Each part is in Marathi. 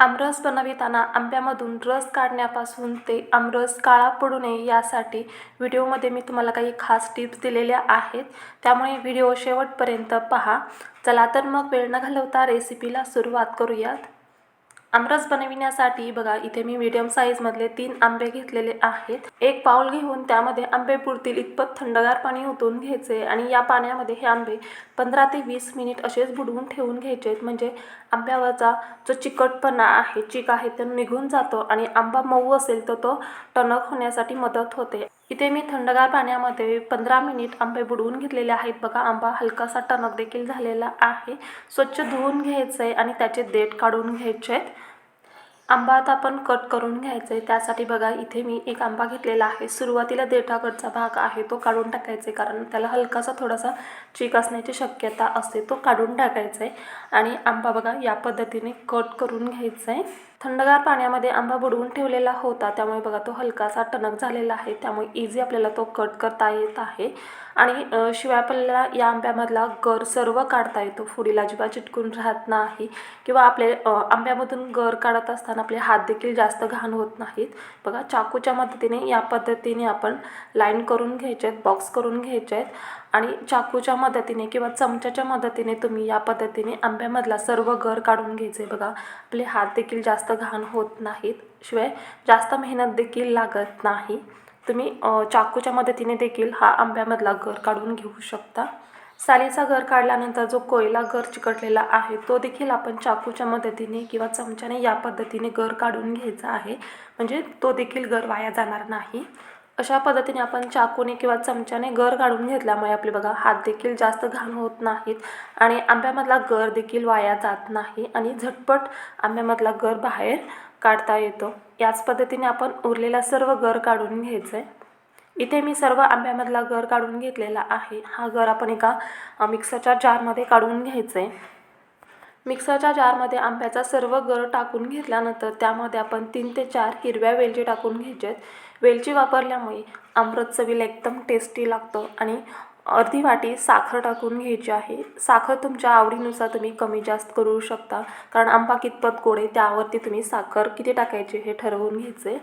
आमरस बनविताना आंब्यामधून रस काढण्यापासून ते आमरस काळा पडू नये यासाठी व्हिडिओमध्ये मी तुम्हाला काही खास टिप्स दिलेल्या आहेत. त्यामुळे व्हिडिओ शेवटपर्यंत पहा. चला तर मग वेळ न घालवता रेसिपीला सुरुवात करूयात. आमरस बनविण्यासाठी बघा इथे मी मीडियम साईजमधले तीन आंबे घेतलेले आहेत. एक पाऊल घेऊन त्यामध्ये आंबे पुरतील इतपत थंडगार पाणी ओतून घ्यायचे आणि या पाण्यामध्ये हे आंबे पंधरा ते वीस मिनिट असेच बुडवून ठेवून घ्यायचे म्हणजे आंब्यावरचा जो चिकटपणा आहे चिक आहे तो निघून जातो आणि आंबा मऊ असेल तर तो टणक होण्यासाठी मदत होते. इथे मी थंडगार पाण्यामध्ये पंधरा मिनिट आंबे बुडवून घेतलेले आहेत. बघा आंबा हलकासा टणक देखील झालेला आहे. स्वच्छ धुवून घ्यायचं आहे आणि त्याचे देठ काढून घ्यायचे आहेत आंबा आता आपण कट करून घ्यायचा आहे त्यासाठी बघा इथे मी एक आंबा घेतलेला आहे. सुरुवातीला देठाकडचा भाग आहे तो काढून टाकायचा आहे कारण त्याला हलकासा थोडासा चीक असण्याची शक्यता असते तो काढून टाकायचा आहे आणि आंबा बघा या पद्धतीने कट करून घ्यायचा आहे थंडगार पाण्यामध्ये आंबा बुडवून ठेवलेला होता. त्यामुळे बघा तो हलकासा टणक झालेला आहे. त्यामुळे इझी आपल्याला तो कट करता येत आहे. आणि शिवाय आपल्याला या आंब्यामधला गर सर्व काढता येतो. फुडीला अजिबात चिटकून राहत नाही. किंवा आपले आंब्यामधून गर काढत असताना आपले हात देखील जास्त घाण होत नाहीत. बघा चाकूच्या मदतीने या पद्धतीने आपण लाईन करून घ्यायचे आहेत बॉक्स करून घ्यायचे आहेत आणि चाकूच्या मदतीने किंवा चमच्याच्या मदतीने तुम्ही या पद्धतीने आंब्यामधला सर्व गर काढून घ्यायचे. बघा आपले हात देखील जास्त घाण होत नाहीत. शिवाय जास्त मेहनत देखील लागत नाही. तुम्ही चाकूच्या मदतीने देखील हा आंब्यामधला गर काढून घेऊ शकता. सालीचा गर काढल्यानंतर जो कोयला गर चिकटलेला आहे तो देखील आपण चाकूच्या मदतीने किंवा चमच्याने या पद्धतीने गर काढून घ्यायचा आहे. म्हणजे तो देखील गर वाया जाणार नाही. अशा पद्धतीने आपण चाकूने किंवा चमच्याने गर काढून घेतल्यामुळे आपले बघा हात देखील जास्त घाण होत नाहीत आणि आंब्यामधला गर देखील वाया जात नाही आणि झटपट आंब्यामधला गर बाहेर काढता येतो. याच पद्धतीने आपण उरलेला सर्व गर काढून घ्यायचं आहे इथे मी सर्व आंब्यामधला गर काढून घेतलेला आहे. हा गर आपण एका मिक्सरच्या जारमध्ये काढून घ्यायचा आहे मिक्सरच्या जारमध्ये आंब्याचा सर्व गर टाकून घेतल्यानंतर त्यामध्ये आपण तीन ते चार हिरव्या वेलची टाकून घ्यायचे आहेत वेलची वापरल्यामुळे आमरस चवीला एकदम टेस्टी लागतं आणि अर्धी वाटी साखर टाकून घ्यायची आहे. साखर तुमच्या आवडीनुसार तुम्ही कमी जास्त करू शकता. कारण आंबा कितपत गोड आहे त्यावरती तुम्ही साखर किती टाकायची हे ठरवून घ्यायचे.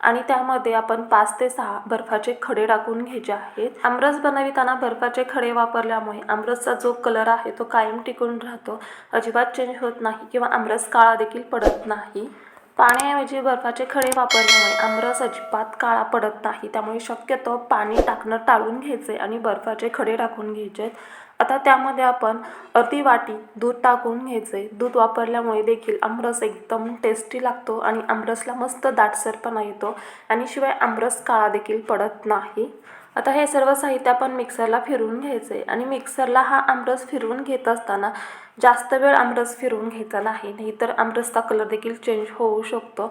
आणि त्यामध्ये आपण पाच ते सहा बर्फाचे खडे टाकून घ्यायचे आहेत. आमरस बनविताना बर्फाचे खडे वापरल्यामुळे आमरसचा जो कलर आहे तो कायम टिकून राहतो. अजिबात चेंज होत नाही किंवा आमरस काळा देखील पडत नाही. पाण्याऐवजी बर्फाचे खडे वापरल्यामुळे आमरस अजिबात काळा पडत नाही. त्यामुळे शक्यतो पाणी टाकणं टाळून घ्यायचे आणि बर्फाचे खडे टाकून घ्यायचे आता त्यामध्ये आपण अर्धी वाटी दूध टाकून घ्यायचे. दूध वापरल्यामुळे देखील आमरस एकदम टेस्टी लागतो आणि आमरसला मस्त दाटसरपणा येतो आणि शिवाय आमरस काळा देखील पडत नाही. आता हे सर्व साहित्य आपण मिक्सरला फिरवून घ्यायचं आहे आणि मिक्सरला हा आमरस फिरवून घेत असताना जास्त वेळ आमरस फिरवून घ्यायचा नाही. नाहीतर आमरसचा कलर देखील चेंज होऊ शकतो.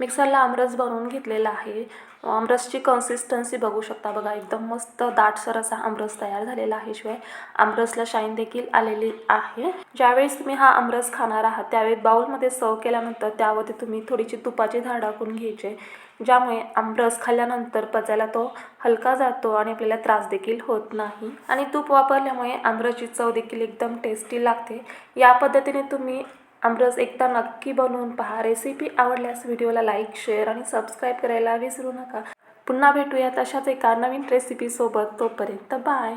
मिक्सरला आमरस बनवून घेतलेला आहे. आमरसची कन्सिस्टन्सी बघू शकता बघा एकदम मस्त दाटसर असा आमरस तयार झालेला आहे शिवाय. आमरसला शाईन देखील आलेली आहे. ज्यावेळेस तुम्ही हा आमरस खाणार आहात त्यावेळी बाउलमध्ये सर्व केल्यानंतर त्यावरती तुम्ही थोडीशी तुपाची झाड टाकून घ्यायचे ज्यामुळे आमरस खाल्ल्यानंतर पचायला तो हलका जातो आणि आपल्याला त्रास देखील होत नाही. आणि तूप वापरल्यामुळे आमरसची चव देखील एकदम टेस्टी लागते. या पद्धतीने तुम्ही आमरस एकदा नक्की बनवून पहा. रेसिपी आवडल्यास व्हिडिओला लाईक शेअर आणि सबस्क्राईब करायला विसरू नका. पुन्हा भेटूयात अशाच एका नवीन रेसिपीसोबत तोपर्यंत बाय